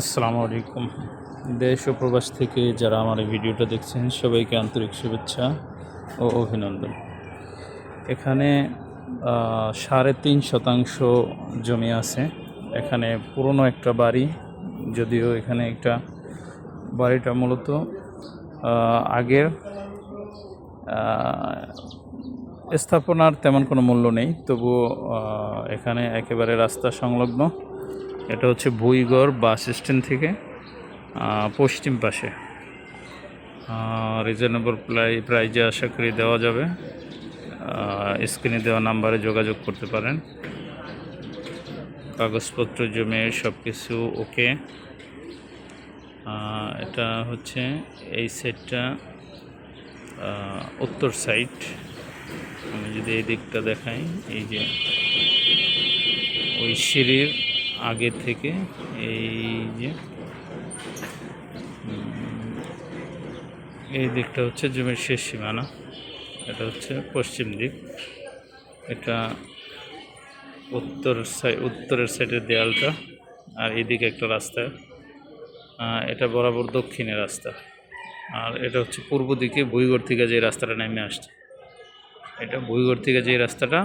আসসালামু আলাইকুম। দেশ ও প্রবাস থেকে যারা আমার এই ভিডিওটা দেখছেন, সবাইকে আন্তরিক শুভেচ্ছা ও অভিনন্দন। এখানে সাড়ে তিন শতাংশ জমি আছে। এখানে পুরনো একটা বাড়ি, যদিও এখানে একটা বাড়িটা মূলত আগের স্থাপনার তেমন কোনো মূল্য নেই। তবুও এখানে একেবারে রাস্তা সংলগ্ন। এটা হচ্ছে ভুইগড় বাস স্ট্যান্ড থেকে পশ্চিম পাশে। রিজনেবল প্রাই প্রাইজে আশা করি দেওয়া যাবে। স্ক্রিনে দেওয়া নাম্বারে যোগাযোগ করতে পারেন। কাগজপত্র জমে সব কিছু ওকে এটা হচ্ছে এই সাইডটা উত্তর সাইড আমি যদি এই দিকটা দেখাই, এই যে ওই সিঁড়ির আগে থেকে, এই যে, এই দিকটা হচ্ছে জমির শেষ সীমানা, এটা হচ্ছে পশ্চিম দিক, এটা উত্তর সাইড উত্তরের সাইডের দেয়ালটা, আর এদিকে একটা রাস্তা এটা বরাবর দক্ষিণের রাস্তা, আর এটা হচ্ছে পূর্ব দিকে বইগড় থেকে যে রাস্তাটা নেমে আসছে, এটা বইগড় থেকে যে রাস্তাটা